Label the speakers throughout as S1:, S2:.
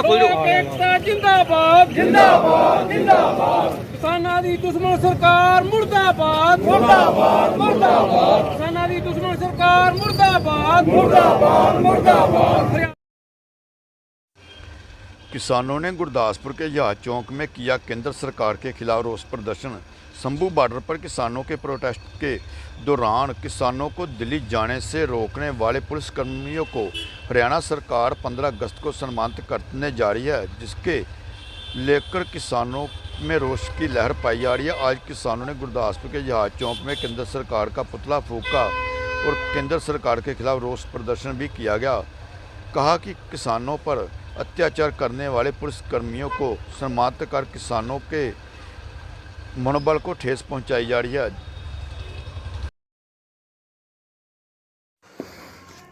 S1: ਬੂਆ ਖੋਲ ਦਿਓ
S2: ਏਕਤਾ ਜਿੰਦਾਬਾਦ ਜਿੰਦਾਬਾਦ ਜਿੰਦਾਬਾਦ ਕਿਸਾਨਾਂ ਦੀ ਦੁਸ਼ਮਣ ਸਰਕਾਰ ਮੁਰਦਾਬਾਦ ਮੁਰਦਾਬਾਦ ਮੁਰਦਾਬਾਦ ਕਿਸਾਨਾਂ ਦੀ ਦੁਸ਼ਮਣ ਸਰਕਾਰ ਮੁਰਦਾਬਾਦ ਮੁਰਦਾਬਾਦ ਮੁਰਦਾਬਾਦ
S3: किसानों ने गुरदासपुर के जहाज चौक में किया केंद्र सरकार के खिलाफ रोष प्रदर्शन शंभू बॉर्डर पर किसानों के प्रोटेस्ट के दौरान किसानों को दिल्ली जाने से रोकने वाले पुलिसकर्मियों को हरियाणा सरकार 15 अगस्त को सम्मानित करने जा रही है, जिसके लेकर किसानों में रोष की लहर पाई जा रही है। आज किसानों ने गुरदासपुर के जहाज़ चौक में केंद्र सरकार का पुतला फूका और केंद्र सरकार के खिलाफ रोष प्रदर्शन भी किया गया। कहा कि किसानों पर अत्याचार करने वाले पुलिसकर्मियों को सम्मानित कर किसानों के मनोबल को ठेस पहुंचाई जा रही है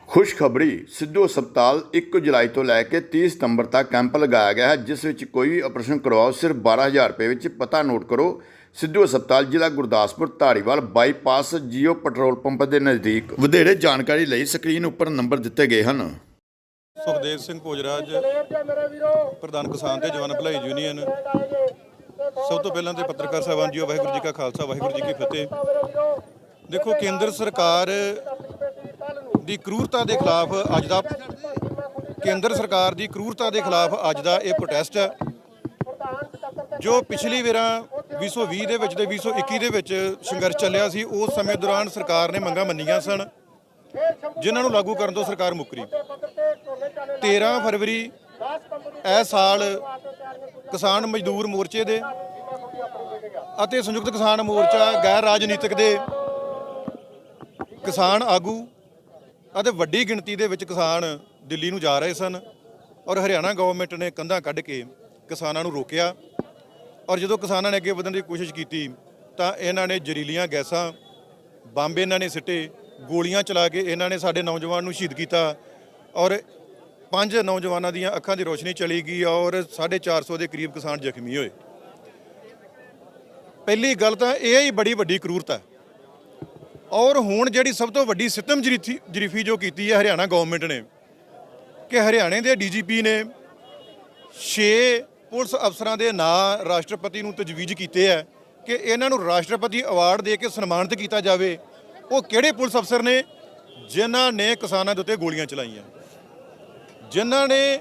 S3: ਖੁਸ਼ਖਬਰੀ ਸਿੱਧੂ ਹਸਪਤਾਲ 1 ਜੁਲਾਈ ਤੋਂ ਲੈ ਕੇ 30 ਸਤੰਬਰ ਤੱਕ ਕੈਂਪ ਲਗਾਇਆ ਗਿਆ ਹੈ ਜਿਸ ਵਿੱਚ ਕੋਈ ਵੀ ਆਪਰੇਸ਼ਨ ਕਰਵਾਓ ਸਿਰਫ 12000 ਰੁਪਏ ਵਿੱਚ ਪਤਾ ਨੋਟ ਕਰੋ ਸਿੱਧੂ ਹਸਪਤਾਲ ਜ਼ਿਲ੍ਹਾ Gurdaspur Dhariwal bypass Jio petrol pump ਦੇ ਨਜ਼ਦੀਕ ਵਧੇਰੇ ਜਾਣਕਾਰੀ ਲਈ ਸਕਰੀਨ ਉੱਪਰ ਨੰਬਰ ਦਿੱਤੇ ਗਏ ਹਨ
S4: ਸੁਖਦੇਵ ਸਿੰਘ ਭੋਜਰਾਜ ਪ੍ਰਧਾਨ ਕਿਸਾਨ ਤੇ ਜਵਾਨ ਭਲਾਈ ਯੂਨੀਅਨ ਸਭ ਤੋਂ ਪਹਿਲਾਂ ਤੇ ਪੱਤਰਕਾਰ ਸਾਹਿਬਾਨ ਜੀਓ ਵਾਹਿਗੁਰੂ ਜੀ ਕਾ ਖਾਲਸਾ, ਵਾਹਿਗੁਰੂ ਜੀ ਕੀ ਫਤਿਹ। ਦੇਖੋ, ਕੇਂਦਰ ਸਰਕਾਰ ਦੀ ਕਰੂਰਤਾ ਦੇ ਖਿਲਾਫ ਅੱਜ ਦਾ ਕੇਂਦਰ ਸਰਕਾਰ ਦੀ ਕਰੂਰਤਾ ਦੇ ਖਿਲਾਫ ਅੱਜ ਦਾ ਇਹ ਪ੍ਰੋਟੈਸਟ ਹੈ, ਜੋ ਪਿਛਲੀ ਵੇਰਾਂ 2020 ਦੇ ਵਿੱਚ ਤੇ 2021 ਦੇ ਵਿੱਚ ਸੰਘਰਸ਼ ਚੱਲਿਆ ਸੀ, ਉਸ ਸਮੇਂ ਦੌਰਾਨ ਸਰਕਾਰ ਨੇ ਮੰਗਾਂ ਮੰਨੀਆਂ ਸਨ, ਜਿਨ੍ਹਾਂ ਨੂੰ ਲਾਗੂ ਕਰਨ ਤੋਂ ਸਰਕਾਰ ਮੁੱਕਰੀ 13 ਫਰਵਰੀ ਇਹ ਸਾਲ ਕਿਸਾਨ ਮਜ਼ਦੂਰ ਮੋਰਚੇ ਦੇ ਅਤੇ ਸੰਯੁਕਤ ਕਿਸਾਨ ਮੋਰਚਾ ਗੈਰ ਰਾਜਨੀਤਿਕ ਦੇ ਕਿਸਾਨ ਆਗੂ ਅਤੇ ਵੱਡੀ ਗਿਣਤੀ ਦੇ ਵਿੱਚ ਕਿਸਾਨ ਦਿੱਲੀ ਨੂੰ ਜਾ ਰਹੇ ਸਨ ਔਰ ਹਰਿਆਣਾ ਗਵਰਨਮੈਂਟ ਨੇ ਕੰਧਾਂ ਕੱਢ ਕੇ ਕਿਸਾਨਾਂ ਨੂੰ ਰੋਕਿਆ। ਔਰ ਜਦੋਂ ਕਿਸਾਨਾਂ ਨੇ ਅੱਗੇ ਵਧਣ ਦੀ ਕੋਸ਼ਿਸ਼ ਕੀਤੀ ਤਾਂ ਇਹਨਾਂ ਨੇ ਜ਼ਹਿਰੀਲੀਆਂ ਗੈਸਾਂ, ਬੰਬ ਇਹਨਾਂ ਨੇ ਸਿੱਟੇ, ਗੋਲੀਆਂ ਚਲਾ ਕੇ ਇਹਨਾਂ ਨੇ ਸਾਡੇ ਨੌਜਵਾਨ ਨੂੰ ਸ਼ਹੀਦ ਕੀਤਾ ਔਰ ਪੰਜ ਨੌਜਵਾਨਾਂ ਦੀਆਂ ਅੱਖਾਂ ਦੀ ਰੋਸ਼ਨੀ ਚਲੀ ਗਈ ਔਰ 450 ਦੇ ਕਰੀਬ ਕਿਸਾਨ ਜ਼ਖਮੀ ਹੋਏ। ਪਹਿਲੀ ਗੱਲ ਤਾਂ ਇਹ ਹੀ ਬੜੀ ਵੱਡੀ ਕਰੂਰਤ ਹੈ। ਔਰ ਹੁਣ ਜਿਹੜੀ ਸਭ ਤੋਂ ਵੱਡੀ ਸਿੱਤਮ ਜਰੀਫੀ ਜਰੀਫੀ ਜੋ ਕੀਤੀ ਹੈ ਹਰਿਆਣਾ ਗਵਰਨਮੈਂਟ ਨੇ, ਕਿ ਹਰਿਆਣੇ ਦੇ ਡੀਜੀਪੀ ਨੇ 6 ਪੁਲਿਸ ਅਫਸਰਾਂ ਦੇ ਨਾਂ ਰਾਸ਼ਟਰਪਤੀ ਨੂੰ ਤਜਵੀਜ਼ ਕੀਤੇ ਹੈ ਕਿ ਇਹਨਾਂ ਨੂੰ ਰਾਸ਼ਟਰਪਤੀ ਅਵਾਰਡ ਦੇ ਕੇ ਸਨਮਾਨਿਤ ਕੀਤਾ ਜਾਵੇ। ਉਹ ਕਿਹੜੇ ਪੁਲਿਸ ਅਫਸਰ ਨੇ? ਜਿਨ੍ਹਾਂ ਨੇ ਕਿਸਾਨਾਂ ਦੇ ਉੱਤੇ ਗੋਲੀਆਂ ਚਲਾਈਆਂ। ਜਿਨ੍ਹਾਂ ਨੇ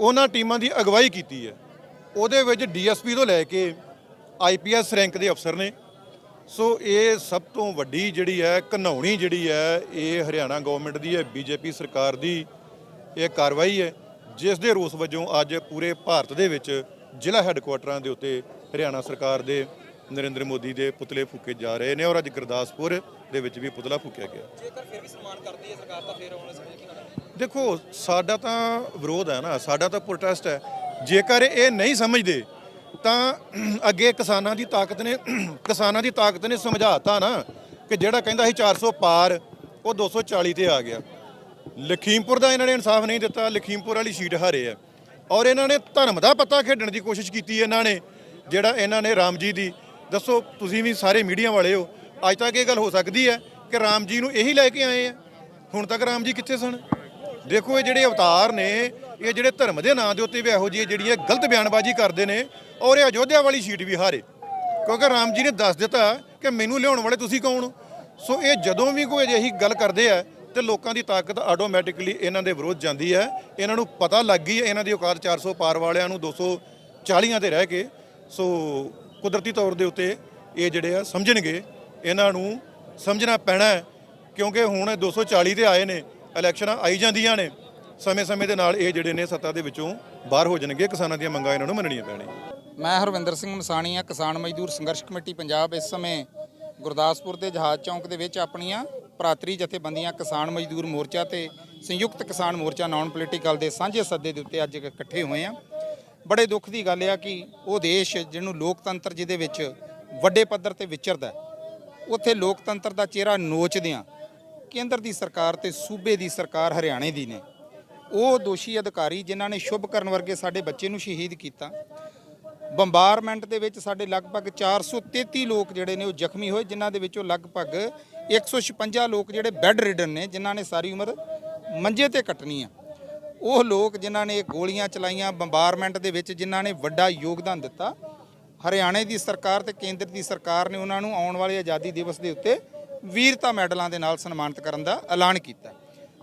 S4: ਉਹਨਾਂ ਟੀਮਾਂ ਦੀ ਅਗਵਾਈ ਕੀਤੀ ਹੈ। ਉਹਦੇ ਵਿੱਚ ਡੀਐਸਪੀ ਤੋਂ ਲੈ ਕੇ ਆਈਪੀਐਸ ਰੈਂਕ ਦੇ ਅਫਸਰ ਨੇ। ਸੋ ਇਹ ਸਭ ਤੋਂ ਵੱਡੀ ਜਿਹੜੀ ਹੈ ਘਨੌਣੀ ਜਿਹੜੀ ਹੈ, ਇਹ ਹਰਿਆਣਾ ਗਵਰਨਮੈਂਟ ਦੀ ਹੈ ਬੀਜੇਪੀ ਸਰਕਾਰ ਦੀ ਇਹ ਕਾਰਵਾਈ ਹੈ, ਜਿਸ ਦੇ ਰੋਸ ਵਜੋਂ ਅੱਜ ਪੂਰੇ ਭਾਰਤ ਦੇ ਵਿੱਚ ਜ਼ਿਲ੍ਹਾ ਹੈੱਡਕੁਆਟਰਾਂ ਦੇ ਉੱਤੇ ਹਰਿਆਣਾ ਸਰਕਾਰ ਦੇ ਨਰਿੰਦਰ ਮੋਦੀ ਦੇ ਪੁਤਲੇ ਫੂਕੇ ਜਾ ਰਹੇ ਨੇ ਔਰ ਅੱਜ ਗੁਰਦਾਸਪੁਰ ਦੇ ਵਿੱਚ ਵੀ ਪੁਤਲਾ ਫੂਕਿਆ ਗਿਆ।
S1: ਜੇਕਰ ਫਿਰ ਵੀ ਸਨਮਾਨ ਕਰਦੀ ਹੈ ਸਰਕਾਰ ਤਾਂ ਫਿਰ ਆਉਣ ਸਮਝ ਕੀ ਕਰਨਾ
S4: ਦੇਖੋ ਸਾਡਾ ਤਾਂ ਵਿਰੋਧ ਹੈ ਨਾ ਸਾਡਾ ਤਾਂ ਪ੍ਰੋਟੈਸਟ ਹੈ। ਜੇਕਰ ਇਹ ਨਹੀਂ ਸਮਝਦੇ ਤਾਂ ਅੱਗੇ ਕਿਸਾਨਾਂ ਦੀ ਤਾਕਤ ਨੇ ਕਿਸਾਨਾਂ ਦੀ ਤਾਕਤ ਨੇ ਸਮਝਾਤਾ ਨਾ ਕਿ ਜਿਹੜਾ ਕਹਿੰਦਾ ਸੀ 400 ਪਾਰ ਉਹ 240 ਤੇ ਆ ਗਿਆ। ਲਖੀਮਪੁਰ ਦਾ ਇਹਨਾਂ ਨੇ ਇਨਸਾਫ ਨਹੀਂ ਦਿੱਤਾ ਲਖੀਮਪੁਰ ਵਾਲੀ ਸੀਟ ਹਾਰੇ ਆ। ਔਰ ਇਹਨਾਂ ਨੇ ਧਰਮ ਦਾ ਪੱਤਾ ਖੇਡਣ ਦੀ ਕੋਸ਼ਿਸ਼ ਕੀਤੀ ਇਹਨਾਂ ਨੇ ਜਿਹੜਾ ਇਹਨਾਂ ਨੇ ਰਾਮ ਜੀ ਦੀ ਦੱਸੋ, ਤੁਸੀਂ ਵੀ ਸਾਰੇ ਮੀਡੀਆ ਵਾਲੇ ਹੋ। ਅੱਜ ਤੱਕ ਇਹ ਗੱਲ ਹੋ ਸਕਦੀ ਹੈ ਕਿ ਰਾਮ ਜੀ ਨੂੰ ਇਹੀ ਲੈ ਕੇ ਆਏ ਆ। ਹੁਣ ਤੱਕ ਰਾਮ ਜੀ ਕਿੱਥੇ ਸਨ? ਦੇਖੋ, ਇਹ ਜਿਹੜੇ ਅਵਤਾਰ ਨੇ, ਇਹ ਜਿਹੜੇ ਧਰਮ ਦੇ ਨਾਂ ਦੇ ਉੱਤੇ ਵੀ ਇਹੋ ਜਿਹੀ ਜਿਹੜੀਆਂ ਗਲਤ ਬਿਆਨਬਾਜ਼ੀ ਕਰਦੇ ਨੇ ਔਰ ਇਹ ਅਯੋਧਿਆ ਵਾਲੀ ਸੀਟ ਵੀ ਹਾਰੇ। ਕਿਉਂਕਿ ਰਾਮ ਜੀ ਨੇ ਦੱਸ ਦਿੱਤਾ ਕਿ ਮੈਨੂੰ ਲਿਆਉਣ ਵਾਲੇ ਤੁਸੀਂ ਕੌਣ ਹੋ? ਸੋ ਇਹ ਜਦੋਂ ਵੀ ਕੋਈ ਅਜਿਹੀ ਗੱਲ ਕਰਦੇ ਆ ਤੇ ਲੋਕਾਂ ਦੀ ਤਾਕਤ ਆਟੋਮੈਟਿਕਲੀ ਇਹਨਾਂ ਦੇ ਵਿਰੋਧ ਜਾਂਦੀ ਹੈ। ਇਹਨਾਂ ਨੂੰ ਪਤਾ ਲੱਗ ਗਈ ਹੈ, ਇਹਨਾਂ ਦੀ ਔਕਾਤ 400 ਪਾਰ ਵਾਲਿਆਂ ਨੂੰ 240 ਤੇ ਰਹਿ ਕੇ। ਸੋ ਕੁਦਰਤੀ ਤੌਰ ਦੇ ਉੱਤੇ ਇਹ ਜਿਹੜੇ ਆ ਸਮਝਣਗੇ, ਇਹਨਾਂ ਨੂੰ ਸਮਝਣਾ ਪੈਣਾ ਕਿਉਂਕਿ ਹੁਣ ਇਹ 240 ਤੇ ਆਏ ਨੇ, ਇਲੈਕਸ਼ਨਾਂ ਆਈ ਜਾਂਦੀਆਂ ਨੇ, ਸਮੇਂ-ਸਮੇਂ ਦੇ ਨਾਲ ਇਹ ਜਿਹੜੇ ਨੇ ਸੱਤਾ ਦੇ ਵਿੱਚੋਂ ਬਾਹਰ ਹੋ ਜਾਣਗੇ, ਕਿਸਾਨਾਂ ਦੀਆਂ ਮੰਗਾਂ ਇਹਨਾਂ ਨੂੰ ਮੰਨਣੀਆਂ ਪੈਣੀਆਂ।
S5: ਮੈਂ ਹਰਵਿੰਦਰ ਸਿੰਘ ਮਨਸਾਣੀ ਆ ਕਿਸਾਨ ਮਜ਼ਦੂਰ ਸੰਘਰਸ਼ ਕਮੇਟੀ ਪੰਜਾਬ, ਇਸ ਸਮੇਂ ਗੁਰਦਾਸਪੁਰ ਦੇ ਜਹਾਜ਼ ਚੌਂਕ ਦੇ ਵਿੱਚ ਆਪਣੀਆਂ ਭਰਾਤਰੀ ਜਥੇਬੰਦੀਆਂ ਕਿਸਾਨ ਮਜ਼ਦੂਰ ਮੋਰਚਾ ਤੇ ਸੰਯੁਕਤ ਕਿਸਾਨ ਮੋਰਚਾ ਨਾਨ ਪੋਲੀਟੀਕਲ ਦੇ ਸਾਂਝੇ ਸੱਦੇ ਦੇ ਉੱਤੇ ਅੱਜ ਇਕੱਠੇ ਹੋਏ ਆ। ਬੜੇ ਦੁੱਖ ਦੀ ਗੱਲ ਆ ਕਿ ਉਹ ਦੇਸ਼ ਜਿਹਨੂੰ ਲੋਕਤੰਤਰ ਜਿਹਦੇ ਵਿੱਚ ਵੱਡੇ ਪੱਧਰ ਤੇ ਵਿਚਰਦਾ ਉੱਥੇ ਲੋਕਤੰਤਰ ਦਾ ਚਿਹਰਾ ਨੋਚਦਿਆਂ ਕੇਂਦਰ ਦੀ ਸਰਕਾਰ ਤੇ ਸੂਬੇ ਦੀ ਸਰਕਾਰ ਹਰਿਆਣੇ ਦੀ ਨੇ। ਉਹ ਦੋਸ਼ੀ ਅਧਿਕਾਰੀ ਜਿਨ੍ਹਾਂ ਨੇ ਸ਼ੁਭ ਕਰਨ ਵਰਗੇ ਸਾਡੇ ਬੱਚੇ ਨੂੰ ਸ਼ਹੀਦ ਕੀਤਾ। ਬੰਬਾਰਮੈਂਟ ਦੇ ਵਿੱਚ ਸਾਡੇ ਲਗਭਗ 433 ਲੋਕ ਜਿਹੜੇ ਨੇ ਉਹ ਜ਼ਖਮੀ ਹੋਏ, ਜਿਨ੍ਹਾਂ ਦੇ ਵਿੱਚੋਂ ਲਗਭਗ 156 ਲੋਕ ਜਿਹੜੇ ਬੈੱਡ ਰਿਡਨ ਨੇ, ਜਿਨ੍ਹਾਂ ਨੇ ਸਾਰੀ ਉਮਰ ਮੰਜੇ ਤੇ ਕੱਟਣੀ ਆ। ਉਹ ਲੋਕ ਜਿਨ੍ਹਾਂ ਨੇ ਗੋਲੀਆਂ ਚਲਾਈਆਂ ਬੰਬਾਰਮੈਂਟ ਦੇ ਵਿੱਚ, ਜਿਨ੍ਹਾਂ ਨੇ ਵੱਡਾ ਯੋਗਦਾਨ ਦਿੱਤਾ, ਹਰਿਆਣੇ ਦੀ ਸਰਕਾਰ ਤੇ ਕੇਂਦਰ ਦੀ ਸਰਕਾਰ ਨੇ ਉਹਨਾਂ ਨੂੰ ਆਉਣ ਵਾਲੇ ਆਜ਼ਾਦੀ ਦਿਵਸ ਦੇ ਉੱਤੇ ਵੀਰਤਾ ਮੈਡਲਾਂ ਦੇ ਨਾਲ ਸਨਮਾਨਿਤ ਕਰਨ ਦਾ ਐਲਾਨ ਕੀਤਾ।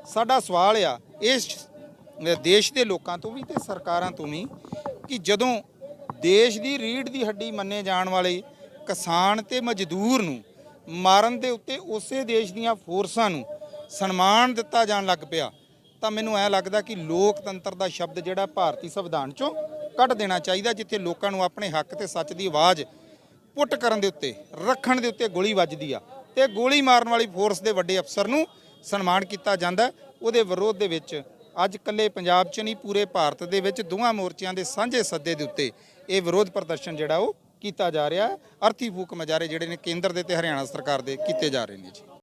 S5: ਸਾਡਾ ਸਵਾਲ ਆ, ਇਸ ਦੇਸ਼ ਦੇ ਲੋਕਾਂ ਤੋਂ ਵੀ ਤੇ ਸਰਕਾਰਾਂ ਤੋਂ ਵੀ, ਕਿ ਜਦੋਂ ਦੇਸ਼ ਦੀ ਰੀੜ ਦੀ ਹੱਡੀ ਮੰਨੇ ਜਾਣ ਵਾਲੇ ਕਿਸਾਨ ਤੇ ਮਜ਼ਦੂਰ ਨੂੰ ਮਾਰਨ ਦੇ ਉੱਤੇ ਉਸੇ ਦੇਸ਼ ਦੀਆਂ ਫੋਰਸਾਂ ਨੂੰ ਸਨਮਾਨ ਦਿੱਤਾ ਜਾਣ ਲੱਗ ਪਿਆ ਤਾਂ ਮੈਨੂੰ ਐ ਲੱਗਦਾ ਕਿ ਲੋਕਤੰਤਰ ਦਾ ਸ਼ਬਦ ਜਿਹੜਾ ਭਾਰਤੀ ਸੰਵਿਧਾਨ ਚੋਂ ਕੱਢ ਦੇਣਾ ਚਾਹੀਦਾ, ਜਿੱਥੇ ਲੋਕਾਂ ਨੂੰ ਆਪਣੇ ਹੱਕ ਤੇ ਸੱਚ ਦੀ ਆਵਾਜ਼ ਪੁੱਟ ਕਰਨ ਦੇ ਉੱਤੇ, ਰੱਖਣ ਦੇ ਉੱਤੇ ਗੋਲੀ ਵੱਜਦੀ ਆ। ਤੇ ਗੋਲੀ ਮਾਰਨ ਵਾਲੀ ਫੋਰਸ ਦੇ ਵੱਡੇ ਅਫਸਰ ਨੂੰ ਸਨਮਾਨ ਕੀਤਾ ਜਾਂਦਾ ਉਹਦੇ ਵਿਰੋਧ ਦੇ ਵਿੱਚ ਅੱਜ ਕੱਲੇ ਪੰਜਾਬ 'ਚ ਨਹੀਂ, ਪੂਰੇ ਭਾਰਤ ਦੇ ਵਿੱਚ ਦੋਹਾਂ ਮੋਰਚਿਆਂ ਦੇ ਸਾਂਝੇ ਸੱਦੇ ਦੇ ਉੱਤੇ ਇਹ ਵਿਰੋਧ ਪ੍ਰਦਰਸ਼ਨ ਜਿਹੜਾ ਉਹ ਕੀਤਾ ਜਾ ਰਿਹਾ ਅਰਥੀ ਫੂਕ ਮਜਾਰੇ ਜਿਹੜੇ ਨੇ ਕੇਂਦਰ ਦੇ ਤੇ ਹਰਿਆਣਾ ਸਰਕਾਰ ਦੇ ਕੀਤੇ ਜਾ ਰਹੇ ਨੇ ਜੀ।